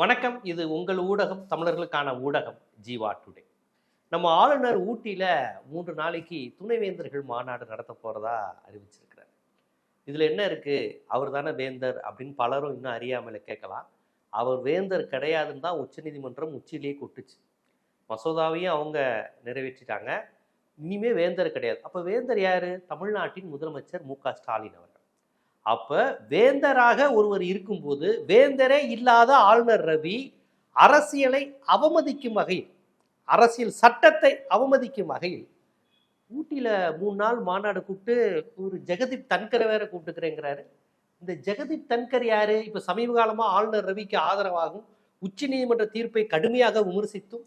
வணக்கம். இது உங்கள் ஊடகம் தமிழர்களுக்கான ஊடகம் ஜீவா டுடே. நம்ம ஆளுநர் ஊட்டியில் மூன்று நாளைக்கு துணைவேந்தர்கள் மாநாடு நடத்த போகிறதா அறிவிச்சிருக்கிறார். இதில் என்ன இருக்குது அவர் தானே வேந்தர் அப்படின்னு பலரும் இன்னும் அறியாமல் கேட்கலாம். அவர் வேந்தர் கிடையாதுன்னு தான் உச்சநீதிமன்றம் உச்சியிலேயே கொட்டுச்சு. மசோதாவையும் அவங்க நிறைவேற்றிட்டாங்க. இனிமே வேந்தர் கிடையாது. அப்போ வேந்தர் யார்? தமிழ்நாட்டின் முதலமைச்சர் மு க ஸ்டாலின் அவர் அப்போ வேந்தராக ஒருவர் இருக்கும்போது வேந்தரே இல்லாத ஆளுநர் ரவி அரசியலை அவமதிக்கும் வகையில் அரசியல் சட்டத்தை அவமதிக்கும் வகையில் ஊட்டியில் மூணு நாள் மாநாடு கூப்பிட்டு ஒரு ஜெகதீப் தன்கரை வேற கூப்பிட்டுக்கிறேங்கிறாரு. இந்த ஜெகதீப் தன்கர் யார்? இப்போ சமீப காலமாக ஆளுநர் ரவிக்கு ஆதரவாகும் உச்ச நீதிமன்ற தீர்ப்பை கடுமையாக விமர்சித்தும்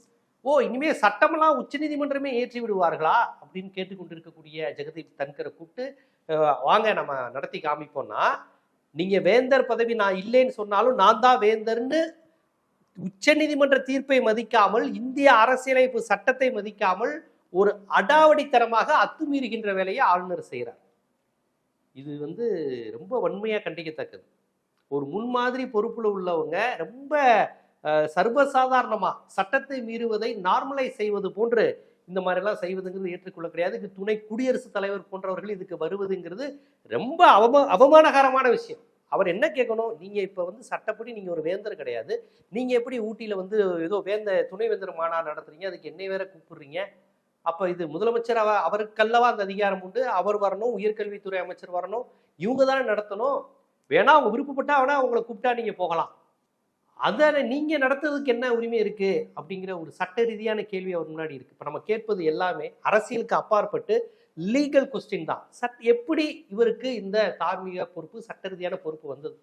ஓ இனிமே சட்டமெல்லாம் உச்ச நீதிமன்றமே ஏற்றி விடுவார்களா? அப்படின்னு கேட்டுக்கொண்டிருக்கக்கூடிய ஜெகதீப் தன்கரை கூப்பிட்டு வாங்க நம்ம நடத்தி காமிப்போம்னா நீங்க வேந்தர் பதவி நான் இல்லைன்னு சொன்னாலும் நான் தான் வேந்தர்னு உச்சநீதிமன்ற தீர்ப்பை மதிக்காமல் இந்திய அரசியலமைப்பு சட்டத்தை மதிக்காமல் ஒரு அடாவடித்தனமாக அத்துமீறுகின்ற வேலையை ஆளுநர் செய்கிறார் இது வந்து ரொம்ப வன்மையாக கண்டிக்கத்தக்கது. ஒரு முன்மாதிரி பொறுப்பில் உள்ளவங்க ரொம்ப சர்வசாதாரணமா சட்டத்தை மீறுவதை நார்மலைஸ் செய்வது போன்று இந்த மாதிரிலாம் செய்வதுங்கிறது ஏற்றுக்கொள்ள கிடையாது. இது துணை குடியரசுத் தலைவர் போன்றவர்கள் இதுக்கு வருவதுங்கிறது ரொம்ப அவமா அவமானகரமான விஷயம். அவர் என்ன கேட்கணும்? நீங்கள் இப்போ வந்து சட்டப்படி நீங்கள் ஒரு வேந்தர் கிடையாது. நீங்கள் எப்படி ஊட்டியில் வந்து ஏதோ வேந்த துணைவேந்தர் மாநாடு நடத்துறீங்க? அதுக்கு என்னை வேற கூப்பிடுறீங்க? அப்போ இது முதலமைச்சர் அவ அவருக்கல்லவா அந்த அதிகாரம் உண்டு? அவர் வரணும் உயர்கல்வித்துறை அமைச்சர் வரணும். இவங்க தானே நடத்தணும். வேணா அவங்க விருப்பப்பட்டா வேணா அவங்கள கூப்பிட்டா நீங்கள் போகலாம். அதை நீங்கள் நடத்துறதுக்கு என்ன உரிமை இருக்குது அப்படிங்கிற ஒரு சட்ட ரீதியான கேள்வி அவர் முன்னாடி இருக்குது இப்போ நம்ம கேட்பது எல்லாமே அரசியலுக்கு அப்பாற்பட்டு லீகல் கொஸ்டின் தான். சட் எப்படி இவருக்கு இந்த தார்மீக பொறுப்பு சட்ட ரீதியான பொறுப்பு வந்தது?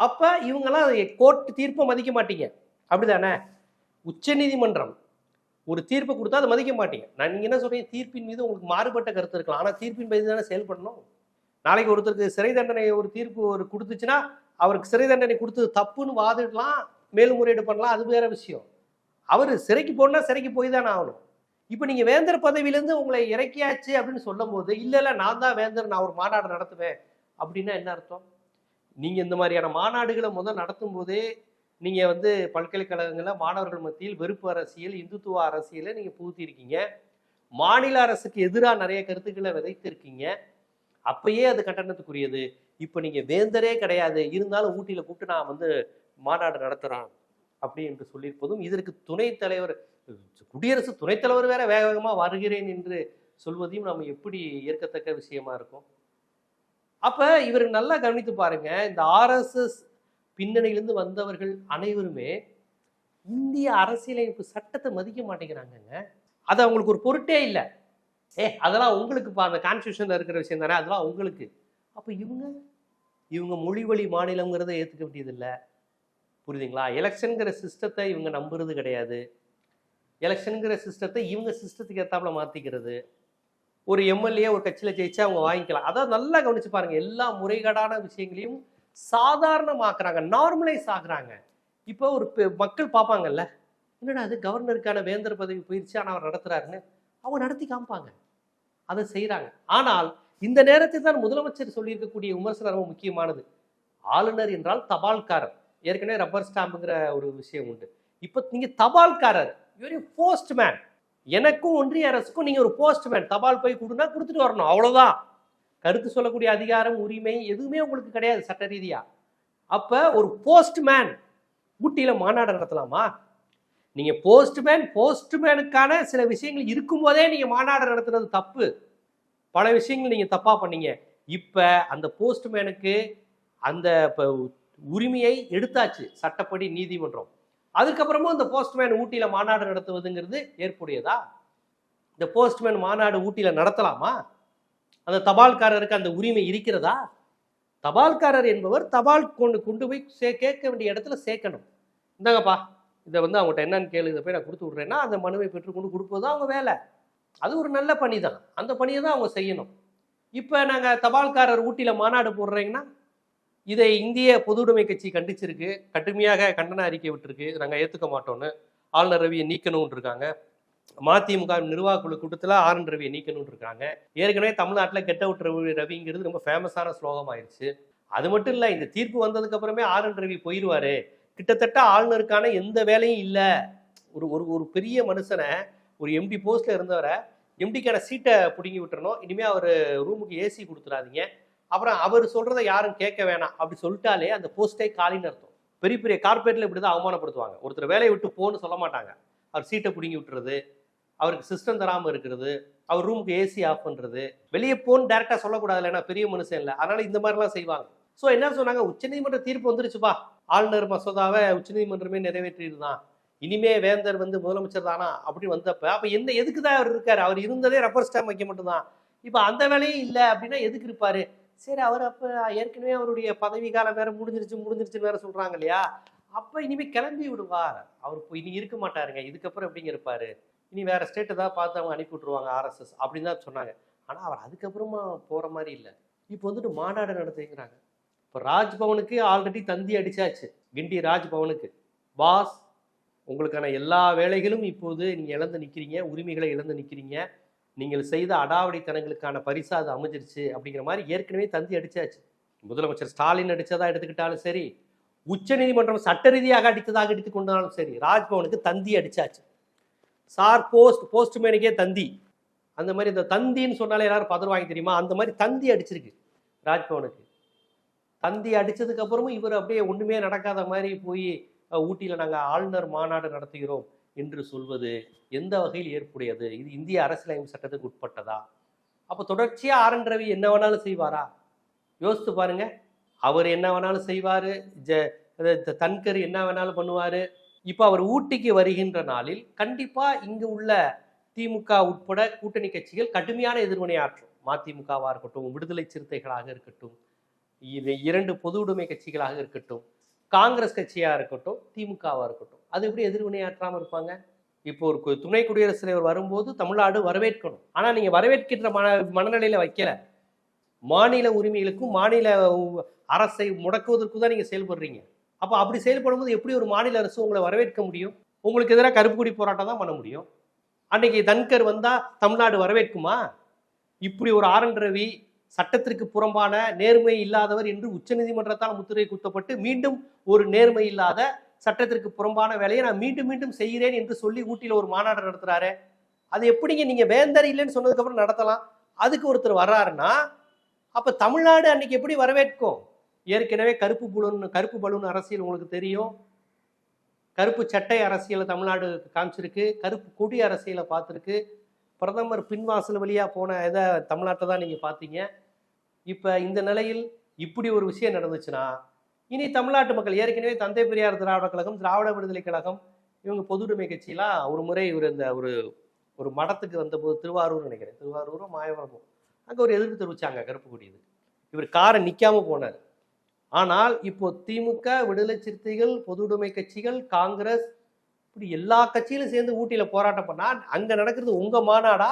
அப்போ இவங்கெல்லாம் கோர்ட் தீர்ப்பை மதிக்க மாட்டீங்க. அப்படிதானே? உச்சநீதிமன்றம் ஒரு தீர்ப்பை கொடுத்தா அதை மதிக்க மாட்டீங்க. நான் நீங்க என்ன சொல்கிறீங்க தீர்ப்பின் மீது உங்களுக்கு மாறுபட்ட கருத்து இருக்கலாம். ஆனால் தீர்ப்பின் மீது தானே செயல்படணும். நாளைக்கு ஒருத்தருக்கு சிறை தண்டனை ஒரு தீர்ப்பு ஒரு கொடுத்துச்சுன்னா அவருக்கு சிறை தண்டனை கொடுத்தது தப்புன்னு வாதிடலாம் மேல்முறையீடு பண்ணலாம் அது வேற விஷயம். அவர் சிறைக்கு போனால் சிறைக்கு போய் தானே ஆகணும். இப்போ நீங்கள் வேந்தர் பதவியிலேருந்து உங்களை இறக்கியாச்சு அப்படின்னு சொல்லும் போது இல்லை நான் தான் வேந்தர் நான் ஒரு மாநாடு நடத்துவேன். அப்படின்னா என்ன அர்த்தம்? நீங்கள் இந்த மாதிரியான மாநாடுகளை முதல் நடத்தும் போதே நீங்கள் வந்து பல்கலைக்கழகங்களில் மாணவர்கள் மத்தியில் வெறுப்பு அரசியல் இந்துத்துவ அரசியலை நீங்கள் புகுத்திருக்கீங்க மாநில அரசுக்கு எதிராக நிறைய கருத்துக்களை விதைத்திருக்கீங்க. அப்பயே அது கட்டணத்துக்குரியது. இப்போ நீங்கள் வேந்தரே கிடையாது. இருந்தாலும் ஊட்டியில் கூப்பிட்டு நான் வந்து மாநாடு நடத்துகிறான் அப்படி என்று சொல்லியிருப்பதும் இதற்கு துணைத் தலைவர் குடியரசு துணைத் தலைவர் வேற வேக வேகமாக வருகிறேன் என்று சொல்வதையும் நம்ம எப்படி ஏற்கத்தக்க விஷயமா இருக்கும்? அப்போ இவர் நல்லா கவனித்து பாருங்க இந்த ஆர்எஸ்எஸ் பின்னணியிலிருந்து வந்தவர்கள் அனைவருமே இந்திய அரசியலமைப்பு சட்டத்தை மதிக்க மாட்டேங்கிறாங்கங்க. அது அவங்களுக்கு ஒரு பொருட்டே இல்லை. ஏ அதெல்லாம் உங்களுக்குப்பா அந்த கான்ஸ்டியூஷனில் இருக்கிற விஷயம் தானே அதெல்லாம் உங்களுக்கு. அப்போ இவங்க? இவங்க மொழி வழி மாநிலங்கிறத ஏற்றுக்க வேண்டியதில்லை. புரியுதுங்களா? எலெக்ஷனுங்கிற சிஸ்டத்தை இவங்க நம்புறது கிடையாது. எலெக்ஷனுங்கிற சிஸ்டத்தை இவங்க சிஸ்டத்துக்கு ஏற்றாப்புல மாற்றிக்கிறது ஒரு எம்எல்ஏ ஒரு கட்சியில் ஜெயிச்சா அவங்க வாங்கிக்கலாம். அதான் நல்லா கவனிச்சு பாருங்க. எல்லா முறைகேடான விஷயங்களையும் சாதாரணமாக்குறாங்க. நார்மலைஸ் ஆகுறாங்க இப்போ ஒரு பெ- மக்கள் பார்ப்பாங்கல்ல. என்னடா அது கவர்னருக்கான வேந்தர் பதவி போயிடுச்சு ஆனால் அவர் நடத்துறாருன்னு. அவங்க நடத்தி காமிப்பாங்க. அதை செய்கிறாங்க ஆனால் இந்த நேரத்தில் தான் முதலமைச்சர் சொல்லியிருக்கக்கூடிய விமர்சனம் ரொம்ப முக்கியமானது. ஆளுநர் என்றால் தபால்காரர். ஏற்கனவே ரப்பர் ஸ்டாம்புங்கிற ஒரு விஷயம் உண்டு. இப்போ நீங்கள் தபால்காரர். யூரி போஸ்ட்மேன் எனக்கும் ஒன்றிய அரசுக்கும் நீங்கள் ஒரு போஸ்ட்மேன் தபால் போய் கொடுனா கொடுத்துட்டு வரணும். அவ்வளோதான் கருத்து சொல்லக்கூடிய அதிகாரம் உரிமை எதுவுமே உங்களுக்கு கிடையாது சட்ட ரீதியாக அப்போ ஒரு போஸ்ட்மேன் ஊட்டியில் மாநாடு நடத்தலாமா? நீங்கள் போஸ்ட்மேன் போஸ்ட்மேனுக்கான சில விஷயங்கள் இருக்கும்போதே நீங்கள் மாநாடு நடத்துறது தப்பு. பல விஷயங்கள் நீங்கள் தப்பாக பண்ணீங்க. இப்போ அந்த போஸ்ட்மேனுக்கு அந்த இப்போ உரிமையை எடுத்தாச்சு சட்டப்படி நீதிமன்றம். அதுக்கப்புறமும் இந்த போஸ்ட்மேன் ஊட்டியில் மாநாடு நடத்துவதுங்கிறது ஏற்புடையதா? இந்த போஸ்ட்மேன் மாநாடு ஊட்டியில் நடத்தலாமா? அந்த தபால்காரருக்கு அந்த உரிமை இருக்கிறதா? தபால்காரர் என்பவர் தபால் கொண்டு கொண்டு போய் சே கேட்க வேண்டிய இடத்துல சேர்க்கணும். இந்தாங்கப்பா இதை வந்து அவங்ககிட்ட என்னன்னு கேளு இதை போய் நான் கொடுத்து விட்றேன்னா அந்த மனுவை பெற்றுக்கொண்டு கொடுப்பது தான் அவங்க வேலை. அது ஒரு நல்ல பணி தான் அந்த பணியை தான் அவங்க செய்யணும். இப்போ நாங்கள் தபால்காரர் ஊட்டியில் மாநாடு போடுறீங்கன்னா இதை இந்திய பொதுவுடைமை கட்சி கண்டிச்சிருக்கு. கடுமையாக கண்டன அறிக்கை விட்டுருக்கு. நாங்கள் ஏற்றுக்க மாட்டோம்னு ஆளுநர் ரவியை நீக்கணும்னு இருக்காங்க. மதிமுக நிர்வாக குழு கூட்டத்தில் ஆர் என் ரவியை நீக்கணும்னு இருக்காங்க. ஏற்கனவே தமிழ்நாட்டில் கெட்ட அவுட் ரவி ரவிங்கிறது ரொம்ப ஃபேமஸான ஸ்லோகம் ஆயிடுச்சு. அது மட்டும் இல்லை இந்த தீர்ப்பு வந்ததுக்கு அப்புறமே ஆர் என் ரவி போயிடுவாரு கிட்டத்தட்ட ஆளுநருக்கான எந்த வேலையும் இல்லை. ஒரு ஒரு ஒரு பெரிய மனுஷனை ஒரு எம்டி போஸ்ட்டில் இருந்தவரை எம்டிக்கான சீட்டை பிடுங்கி விட்டுறணும். இனிமேல் அவர் ரூமுக்கு ஏசி கொடுத்துடாதீங்க அப்புறம் அவர் சொல்கிறத யாரும் கேட்க வேணாம். அப்படி சொல்லிட்டாலே அந்த போஸ்ட்டே காலின்னு அர்த்தம் பெரிய பெரிய கார்பரேட்டில் இப்படி தான் அவமானப்படுத்துவாங்க. ஒருத்தர் வேலையை விட்டு போன்னு சொல்ல மாட்டாங்க. அவர் சீட்டை பிடுங்கி விட்டுறது அவருக்கு சிஸ்டம் தராமல் இருக்கிறது அவர் ரூமுக்கு ஏசி ஆஃப் பண்ணுறது வெளியே போன்னு டேரெக்டாக சொல்லக்கூடாது ஏன்னா பெரிய மனுஷன் இல்லை. அதனால் இந்த மாதிரிலாம் செய்வாங்க. ஸோ என்ன சொன்னாங்க? உச்சநீதிமன்ற தீர்ப்பு வந்துருச்சுப்பா. ஆளுநர் மசோதாவை உச்சநீதிமன்றமே நிறைவேற்றிடுதான் இனிமே வேந்தர் வந்து முதலமைச்சர் தானா அப்படின்னு வந்தப்ப அப்போ என்ன எதுக்கு தான் அவர் இருக்காரு? அவர் இருந்ததே ரப்பர் ஸ்டாம்ப் வைக்க மட்டும்தான். இப்போ அந்த வேலையும் இல்லை அப்படின்னா எதுக்கு இருப்பாரு? சரி அவர் அப்போ ஏற்கனவே அவருடைய பதவி காலம் வேற முடிஞ்சிருச்சு முடிஞ்சிருச்சுன்னு வேற சொல்றாங்க இல்லையா? அப்போ இனிமேல் கிளம்பி விடுவார். அவர் இப்போ இனி இருக்க மாட்டாருங்க. இதுக்கப்புறம் எப்படிங்க இருப்பாரு? இனி வேற ஸ்டேட் ஏதாவது பார்த்து அவங்க அனுப்பி விட்ருவாங்க ஆர்எஸ்எஸ் அப்படின்னு தான் சொன்னாங்க. ஆனால் அவர் அதுக்கப்புறமா போகிற மாதிரி இல்லை. இப்போ வந்துட்டு மாநாடு நடத்துங்கிறாங்க இப்போ ராஜ்பவனுக்கு ஆல்ரெடி தந்தி அடிச்சாச்சு. கிண்டி ராஜ்பவனுக்கு. பாஸ் உங்களுக்கான எல்லா வேலைகளும் இப்போது நீங்கள் இழந்து நிற்கிறீங்க உரிமைகளை இழந்து நிற்கிறீங்க நீங்கள் செய்த அடாவடித்தனங்களுக்கான பரிசா அது அமைஞ்சிருச்சு அப்படிங்கிற மாதிரி ஏற்கனவே தந்தி அடிச்சாச்சு. முதலமைச்சர் ஸ்டாலின் அடித்ததாக எடுத்துக்கிட்டாலும் சரி உச்சநீதிமன்றம் சட்ட ரீதியாக அடித்ததாக எடுத்துக்கொண்டாலும் சரி ராஜ்பவனுக்கு தந்தி அடிச்சாச்சு. சார் போஸ்ட் போஸ்ட்மேனுக்கே தந்தி. அந்த மாதிரி இந்த தந்தின்னு சொன்னாலே எல்லாரும் பதர் வாங்கி தெரியுமா? அந்த மாதிரி தந்தி அடிச்சிருக்கு ராஜ்பவனுக்கு. தந்தி அடித்ததுக்கப்புறமும் இவர் அப்படியே ஒன்றுமே நடக்காத மாதிரி போய் ஊட்டியில் நாங்கள் ஆளுநர் மாநாடு நடத்துகிறோம் என்று சொல்வது எந்த வகையில் ஏற்புடையது? இது இந்திய அரசியலமைப்பு சட்டத்துக்கு உட்பட்டதா? அப்போ தொடர்ச்சியாக ஆர் என் ரவி என்ன வேணாலும் செய்வாரா? யோசித்து பாருங்க. அவர் என்ன வேணாலும் செய்வார். ஜ த- தன்கர் என்ன வேணாலும் பண்ணுவார். இப்போ அவர் ஊட்டிக்கு வருகின்ற நாளில் கண்டிப்பாக இங்கு உள்ள திமுக உட்பட கூட்டணி கட்சிகள் கடுமையான எதிர்வினை ஆற்றும். மதிமுகவா இருக்கட்டும் விடுதலை சிறுத்தைகளாக இருக்கட்டும் இது இரண்டு பொது உடைமை கட்சிகளாக இருக்கட்டும் காங்கிரஸ் கட்சியாக இருக்கட்டும் திமுகவாக இருக்கட்டும். அது எப்படி எதிர்வினையாற்றாமல் இருப்பாங்க? இப்போ ஒரு கு- துணை குடியரசுத் தலைவர் வரும்போது தமிழ்நாடு வரவேற்கணும். ஆனால் நீங்கள் வரவேற்கின்ற மன மனநிலையில் வைக்கல. மாநில உரிமைகளுக்கும் மாநில அரசை முடக்குவதற்கு தான் நீங்கள் செயல்படுறீங்க. அப்போ அப்படி செயல்படும்போது எப்படி ஒரு மாநில அரசு உங்களை வரவேற்க முடியும்? உங்களுக்கு எதிராக கருப்பு போராட்டம் தான் பண்ண முடியும். அன்னைக்கு தன்கர் வந்தால் தமிழ்நாடு வரவேற்குமா? இப்படி ஒரு ஆர் என் ரவி சட்டத்திற்கு புறம்பான நேர்மை இல்லாதவர் என்று உச்சநீதிமன்றத்தால் முத்திரை குத்தப்பட்டு மீண்டும் ஒரு நேர்மை இல்லாத சட்டத்திற்கு புறம்பான வேலையை நான் மீண்டும் மீண்டும் செய்கிறேன் என்று சொல்லி ஊட்டியில் ஒரு மாநாடு நடத்துறாரு. அது எப்படிங்க நீங்க வேந்தர் இல்லைன்னு சொன்னதுக்கப்புறம் நடத்தலாம். அதுக்கு ஒருத்தர் வர்றாருன்னா அப்ப தமிழ்நாடு அன்னைக்கு எப்படி வரவேற்கும்? ஏற்கனவே கருப்பு பலூன் கருப்பு பலூன் அரசியல் உங்களுக்கு தெரியும். கருப்பு சட்டை அரசியலை தமிழ்நாடு காமிச்சிருக்கு. கருப்பு கொடி அரசியலை பார்த்துருக்கு. பிரதமர் பின்வாசல் வழியாக போன இதை தமிழ்நாட்டை தான் நீங்கள் பார்த்தீங்க. இப்போ இந்த நிலையில் இப்படி ஒரு விஷயம் நடந்துச்சுன்னா இனி தமிழ்நாட்டு மக்கள் ஏற்கனவே தந்தை பெரியார் திராவிட கழகம் திராவிட விடுதலை கழகம் இவங்க பொதுவுடைமை கட்சியெலாம் ஒரு முறை இவர் இந்த ஒரு ஒரு மடத்துக்கு வந்தபோது திருவாரூர் நினைக்கிறேன். திருவாரூரும் மாயவரமும் அங்கே ஒரு எதிர்ப்பு தெரிவிச்சாங்க கருப்புக்குடியது இவர் காரை நிற்காம போனார். ஆனால் இப்போ திமுக விடுதலை சிறுத்தைகள் பொதுவுடைமை கட்சிகள் காங்கிரஸ் இப்படி எல்லா கட்சியிலும் சேர்ந்து ஊட்டியில் போராட்டம் பண்ணால் அங்கே நடக்கிறது உங்கள் மாநாடா?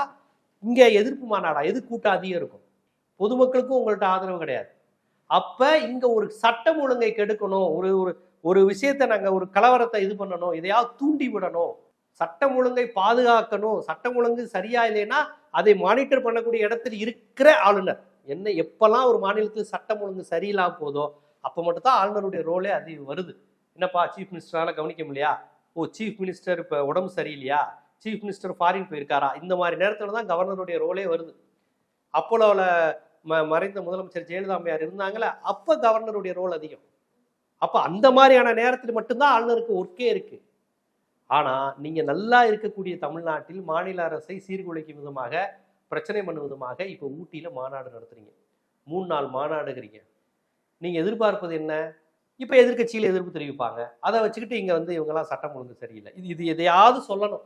இங்கே எதிர்ப்பு மாநாடா? எது கூட்டம் அதிகம் இருக்கும்? பொதுமக்களுக்கும் உங்கள்கிட்ட ஆதரவு கிடையாது. அப்போ இங்கே ஒரு சட்டம் ஒழுங்கை கெடுக்கணும். ஒரு ஒரு ஒரு விஷயத்தை நாங்கள் ஒரு கலவரத்தை இது பண்ணணும். எதையாவது தூண்டி விடணும். சட்டம் ஒழுங்கை பாதுகாக்கணும். சட்டம் ஒழுங்கு சரியா இல்லைன்னா அதை மானிட்டர் பண்ணக்கூடிய இடத்தில் இருக்கிற ஆளுநர். என்ன எப்பெல்லாம் ஒரு மாநிலத்தில் சட்டம் ஒழுங்கு சரியில்லாம போதோ அப்போ மட்டும்தான் ஆளுநருடைய ரோலே அது வருது. என்னப்பா சீஃப் மினிஸ்டரால கவனிக்க முடியா? ஓ சீஃப் மினிஸ்டர் இப்போ உடம்பு சரியில்லையா? சீஃப் மினிஸ்டர் ஃபாரின் போயிருக்காரா? இந்த மாதிரி நேரத்தில் தான் கவர்னருடைய ரோலே வருது. அப்போலோவில் ம மறைந்த முதலமைச்சர் ஜெயலலிதா அம்மையார் இருந்தாங்களே அப்போ கவர்னருடைய ரோல் அதிகம். அப்போ அந்த மாதிரியான நேரத்தில் மட்டும்தான் ஆளுநருக்கு ஒர்க்கே இருக்குது ஆனால் நீங்கள் நல்லா இருக்கக்கூடிய தமிழ்நாட்டில் மாநில அரசை சீர்குலைக்கும் விதமாக பிரச்சனை பண்ணும் விதமாக இப்போ ஊட்டியில் மாநாடு நடத்துறீங்க. மூணு நாள் மாநாடுகிறீங்க நீங்கள் எதிர்பார்ப்பது என்ன? இப்போ எதிர்கட்சியில் எதிர்ப்பு தெரிவிப்பாங்க. அதை வச்சுக்கிட்டு இங்கே வந்து இவங்கெல்லாம் சட்டம் ஒழுங்கு சரியில்லை. இது இது எதையாவது சொல்லணும்.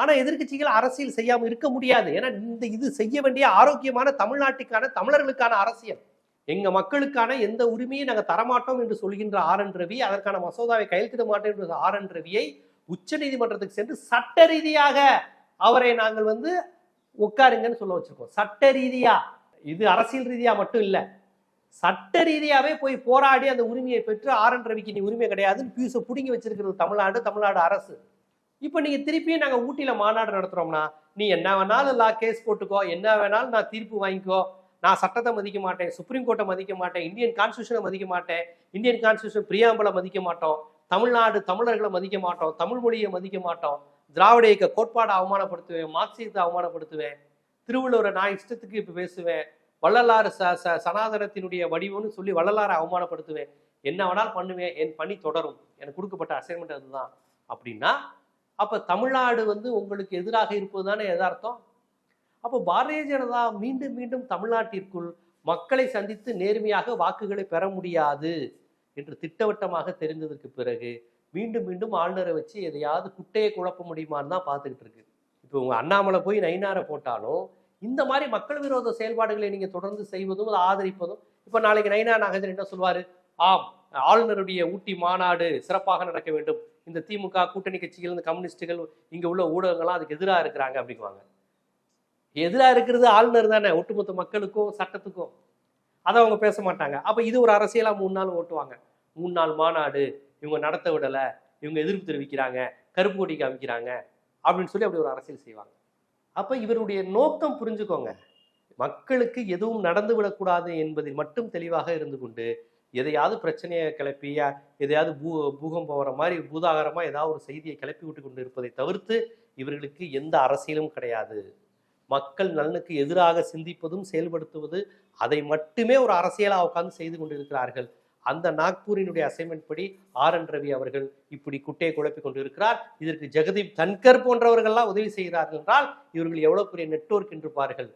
ஆனால் எதிர்கட்சிகள் அரசியல் செய்யாமல் இருக்க முடியாது. ஏன்னா இந்த இது செய்ய வேண்டிய ஆரோக்கியமான தமிழ்நாட்டுக்கான தமிழர்களுக்கான அரசியல். எங்கள் மக்களுக்கான எந்த உரிமையும் நாங்கள் தரமாட்டோம் என்று சொல்கின்ற ஆர் என் ரவி அதற்கான மசோதாவை கையெழுத்திட மாட்டோம் என்ற ஆர் என் ரவியை உச்ச நீதிமன்றத்துக்கு சென்று சட்ட ரீதியாக அவரை நாங்கள் வந்து உட்காருங்கன்னு சொல்ல வச்சிருக்கோம். சட்ட ரீதியா. இது அரசியல் ரீதியா மட்டும் இல்லை. சட்ட ரீதியாகவே போய் போராடி அந்த உரிமையை பெற்று ஆர் என் ரவிக்கு நீ உரிமை கிடையாதுன்னு பியூஸை பிடுங்கி வச்சிருக்கிறது தமிழ்நாடு தமிழ்நாடு அரசு. இப்போ நீங்கள் திருப்பியும் நாங்கள் ஊட்டியில் மாநாடு நடத்துகிறோம்னா நீ என்ன வேணாலும் லா கேஸ் போட்டுக்கோ என்ன வேணாலும் நான் தீர்ப்பு வாங்கிக்கோ. நான் சட்டத்தை மதிக்க மாட்டேன் சுப்ரீம் கோர்ட்டை மதிக்க மாட்டேன் இந்தியன் கான்ஸ்டியூஷனை மதிக்க மாட்டேன் இந்தியன் கான்ஸ்டியூஷன் பிரியாம்பலை மதிக்க மாட்டோம் தமிழ்நாடு தமிழர்களை மதிக்க மாட்டோம் தமிழ் மொழியை மதிக்க மாட்டோம் திராவிட இயக்க கோட்பாடை அவமானப்படுத்துவேன் மார்க்சியத்தை அவமானப்படுத்துவேன் திருவள்ளுவரை நான் இஷ்டத்துக்கு இப்போ பேசுவேன் வள்ளலார் ச ச சனாதனத்தினுடைய வடிவம்னு சொல்லி வள்ளலாரை அவமானப்படுத்துவேன். என்ன வேணாலும் பண்ணுவேன். என் பணி தொடரும். எனக்கு கொடுக்கப்பட்ட அசைன்மெண்ட் அதுதான். அப்படின்னா அப்போ தமிழ்நாடு வந்து உங்களுக்கு எதிராக இருப்பது தானே எதார்த்தம் அப்போ பாரதிய ஜனதா மீண்டும் மீண்டும் தமிழ்நாட்டிற்குள் மக்களை சந்தித்து நேர்மையாக வாக்குகளை பெற முடியாது என்று திட்டவட்டமாக தெரிந்ததற்கு பிறகு மீண்டும் மீண்டும் ஆளுநரை வச்சு எதையாவது குட்டையை குழப்ப முடியுமான்னு தான் பார்த்துக்கிட்டு இருக்கு. இப்போ உங்கள் அண்ணாமலை போய் நைனாரை போட்டாலும் இந்த மாதிரி மக்கள் விரோத செயல்பாடுகளை நீங்கள் தொடர்ந்து செய்வதும் அதை ஆதரிப்பதும் இப்போ நாளைக்கு நைனா நாகேந்திரன் என்ன சொல்வார்? ஆம் ஆளுநருடைய ஊட்டி மாநாடு சிறப்பாக நடக்க வேண்டும். இந்த திமுக கூட்டணி கட்சிகள் இந்த கம்யூனிஸ்டுகள் இங்கே உள்ள ஊடகங்கள்லாம் அதுக்கு எதிராக இருக்கிறாங்க அப்படிங்குவாங்க. எதிராக இருக்கிறது ஆளுநர் தானே ஒட்டுமொத்த மக்களுக்கும் சட்டத்துக்கும். அதை அவங்க பேச மாட்டாங்க. அப்போ இது ஒரு அரசியலாக மூணு நாள் ஓட்டுவாங்க. மூணு நாள் மாநாடு இவங்க நடத்த விடலை இவங்க எதிர்ப்பு தெரிவிக்கிறாங்க கருப்பு கொடி காமிக்கிறாங்க அப்படின்னு சொல்லி அப்படி ஒரு அரசியல் செய்வாங்க. அப்ப இவருடைய நோக்கம் புரிஞ்சுக்கோங்க. மக்களுக்கு எதுவும் நடந்து விடக்கூடாது என்பதில் மட்டும் தெளிவாக இருந்து கொண்டு எதையாவது பிரச்சனையை கிளப்பி எதையாவது பூ பூகம்பம் வர மாதிரி பூதாகரமா ஏதாவது ஒரு செய்தியை கிளப்பி விட்டு கொண்டு இருப்பதை தவிர்த்து இவர்களுக்கு எந்த அரசியலும் கிடையாது. மக்கள் நலனுக்கு எதிராக சிந்திப்பதும் செயல்படுத்துவது அதை மட்டுமே ஒரு அரசியலாக உட்கார்ந்து செய்து கொண்டிருக்கிறார்கள். அந்த நாக்பூரினுடைய அசைன்மெண்ட் படி ஆர் என் ரவி அவர்கள் இப்படி குட்டையை குழப்பி கொண்டிருக்கிறார். இதற்கு ஜெகதீப் தன்கர் போன்றவர்கள்லாம் உதவி செய்கிறார்கள் என்றால் இவர்கள் எவ்வளவு பெரிய நெட்வொர்க் என்று பாருங்கள்.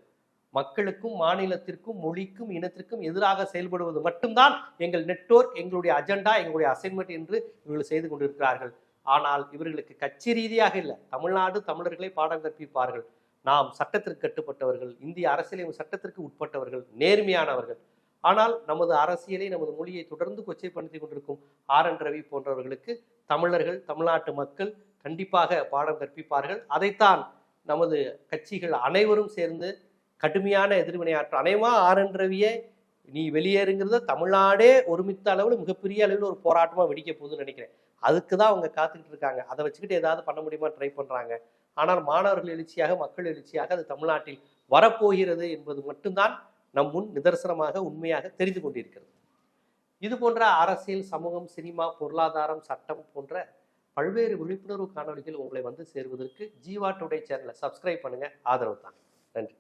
மக்களுக்கும் மாநிலத்திற்கும் மொழிக்கும் இனத்திற்கும் எதிராக செயல்படுவது மட்டும்தான் எங்கள் நெட்வொர்க் எங்களுடைய அஜெண்டா எங்களுடைய அசைன்மெண்ட் என்று இவர்கள் செய்து கொண்டிருக்கிறார்கள். ஆனால் இவர்களுக்கு கட்சி ரீதியாக இல்லை. தமிழ்நாடு தமிழர்களை பாடம் கற்பிப்பார்கள். நாம் சட்டத்திற்கு கட்டுப்பட்டவர்கள் இந்திய அரசியலமைப்பு சட்டத்திற்கு உட்பட்டவர்கள் நேர்மையானவர்கள். ஆனால் நமது அரசியலை நமது மொழியை தொடர்ந்து கொச்சைப்படுத்தி கொண்டிருக்கும் ஆர். என். ரவி போன்றவர்களுக்கு தமிழர்கள் தமிழ்நாட்டு மக்கள் கண்டிப்பாக பாடம் கற்பிப்பார்கள். அதைத்தான் நமது கட்சிகள் அனைவரும் சேர்ந்து கடுமையான எதிர்வினையாற்ற அனைவா ஆர். என். ரவியே நீ வெளியேறுங்கிறத தமிழ்நாடே ஒருமித்த அளவில் மிகப்பெரிய அளவில் ஒரு போராட்டமாக வெடிக்க போகுதுன்னு நினைக்கிறேன். அதுக்கு தான் அவங்க காத்துக்கிட்டு இருக்காங்க. அதை வச்சுக்கிட்டு ஏதாவது பண்ண முடியுமா ட்ரை பண்றாங்க. ஆனால் மாணவர்கள் எழுச்சியாக மக்கள் எழுச்சியாக அது தமிழ்நாட்டில் வரப்போகிறது என்பது மட்டும்தான் நம் முன் நிதர்சனமாக உண்மையாக தெரிந்து கொண்டிருக்கிறது. இது போன்ற அரசியல் சமூகம் சினிமா பொருளாதாரம் சட்டம் போன்ற பல்வேறு விழிப்புணர்வு காணொளிகள் உங்களை வந்து சேருவதற்கு ஜீவா டுடே சேனலை சப்ஸ்கிரைப் பண்ணுங்க. ஆதரவு தான் நன்றி.